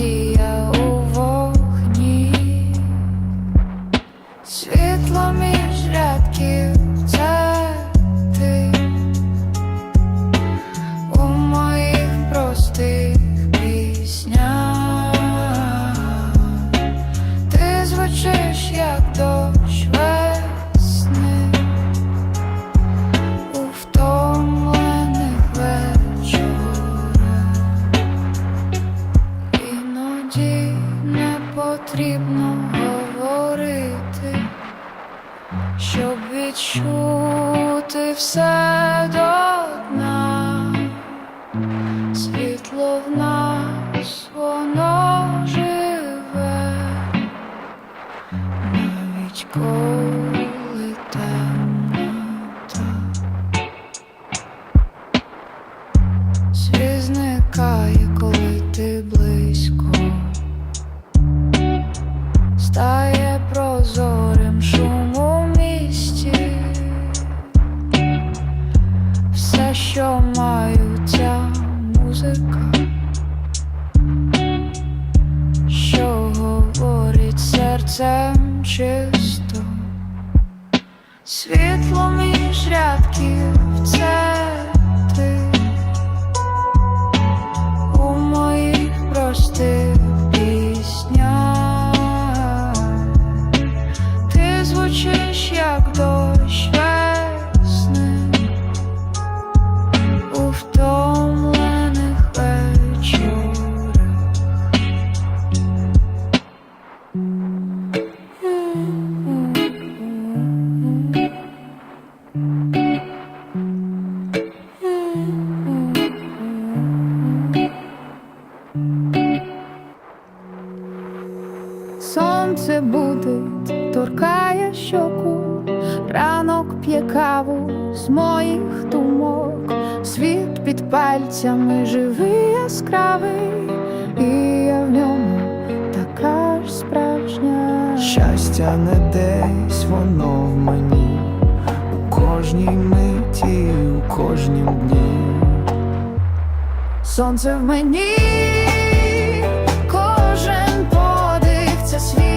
energy потрібно. шляпки. Серцями живий яскравий, і я в ньому така ж справжня. Щастя не десь воно в мені, у кожній миті, у кожнім дні. Сонце в мені, кожен подих це світ.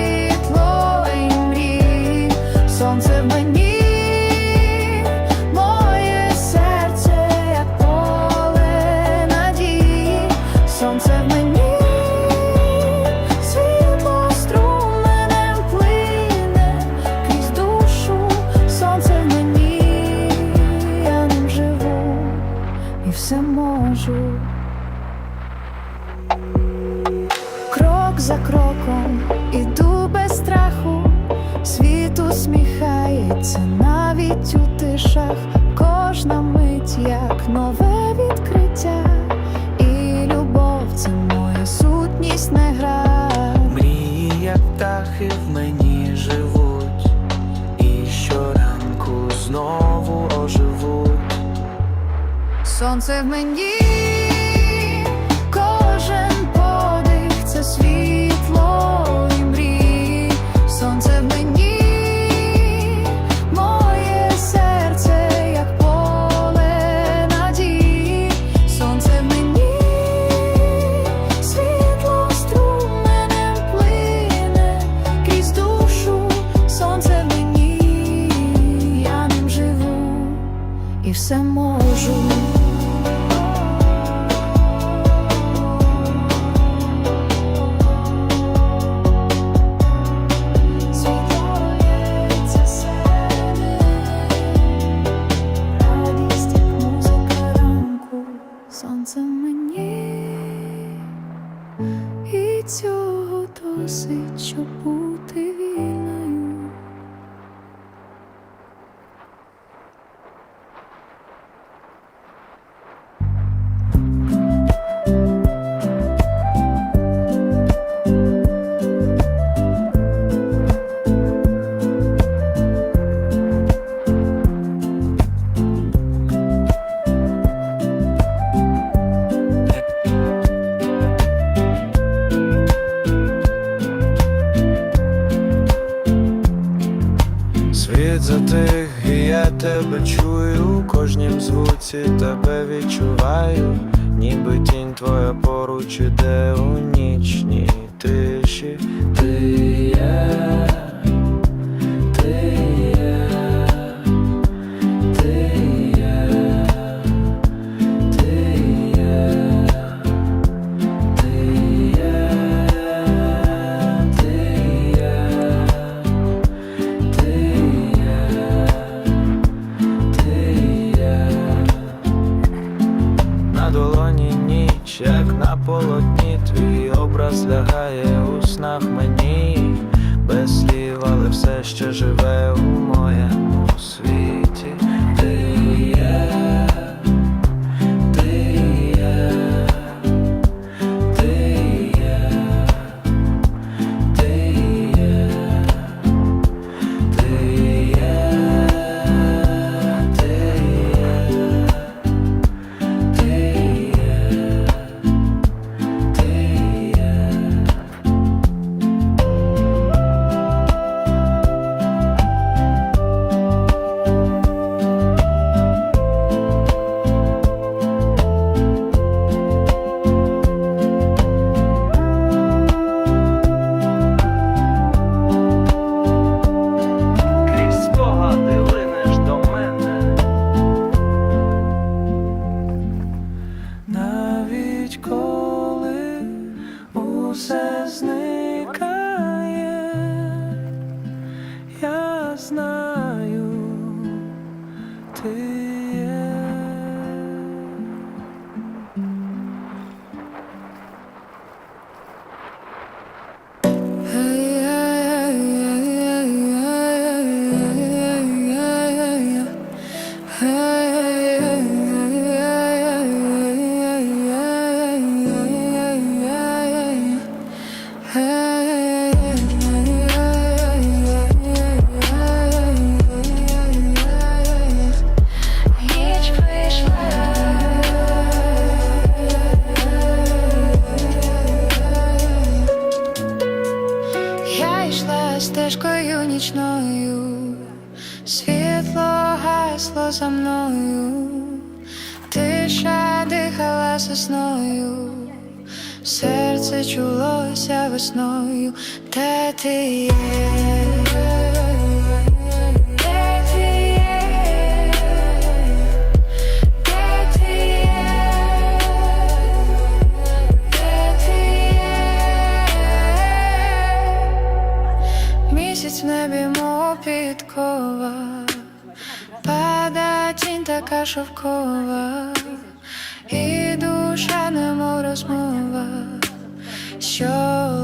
сонце в мені. сонце мені і цього досить, щоб бути вільним. відчуваю, ніби тінь твоя поруч іде у ще живе. усе зник. сосною, серце чулося весною, де ти є. Місяць в небі мов підкова, падає тінь така шовкова. І душа, немов розмова, що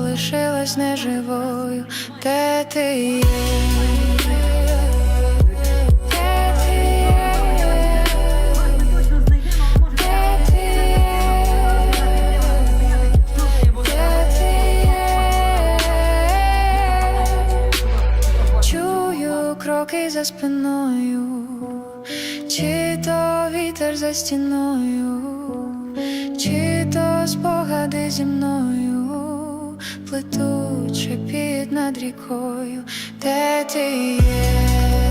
лишилась неживою, де ти є. Кроки за спиною, чи то вітер за стіною спогади зі мною, плетуче під над рікою, де ти є.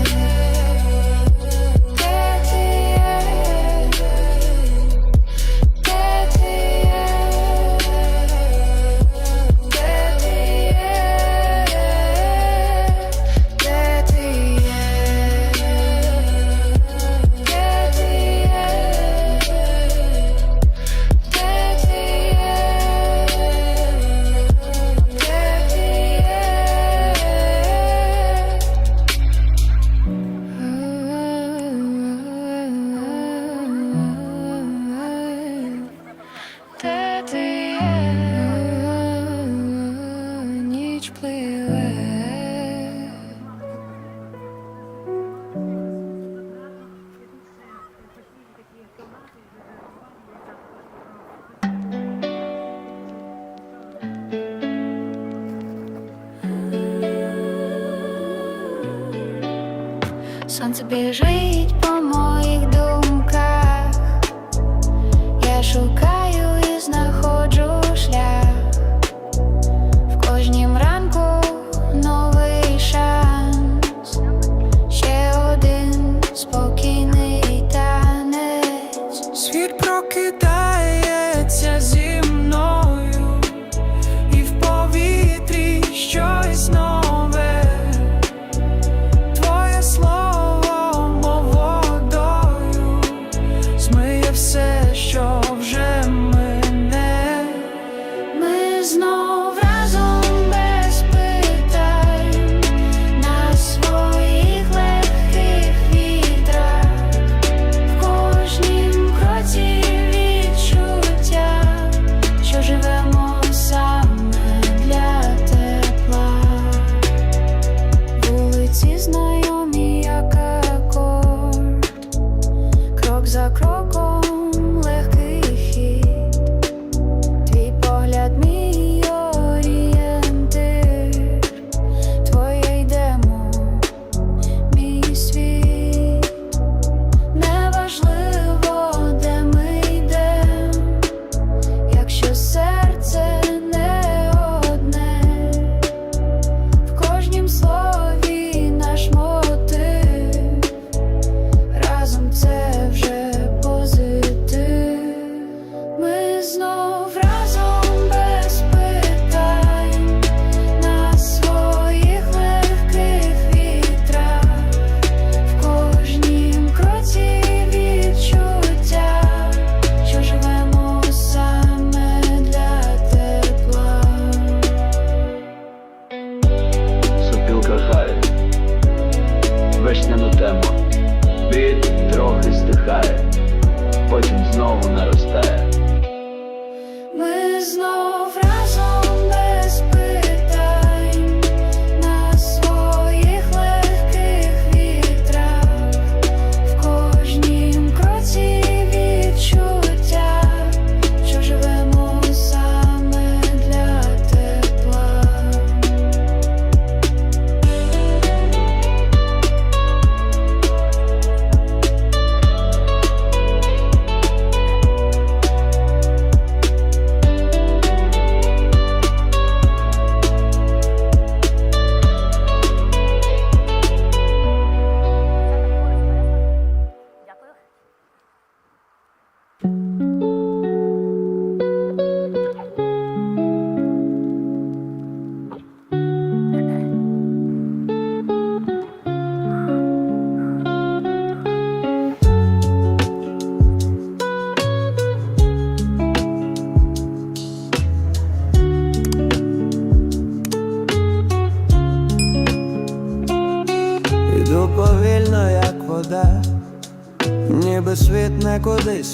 сонце біжить. по there's no стихає, потім знову наростає.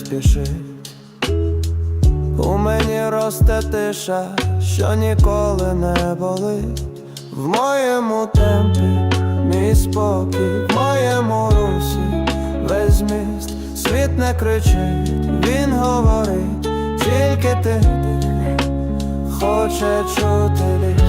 Спішить. У мені росте тиша, що ніколи не болить. В моєму темпі, мій спокій, в моєму русі, весь міст, світ не кричить, він говорить, тільки ти хоче чути.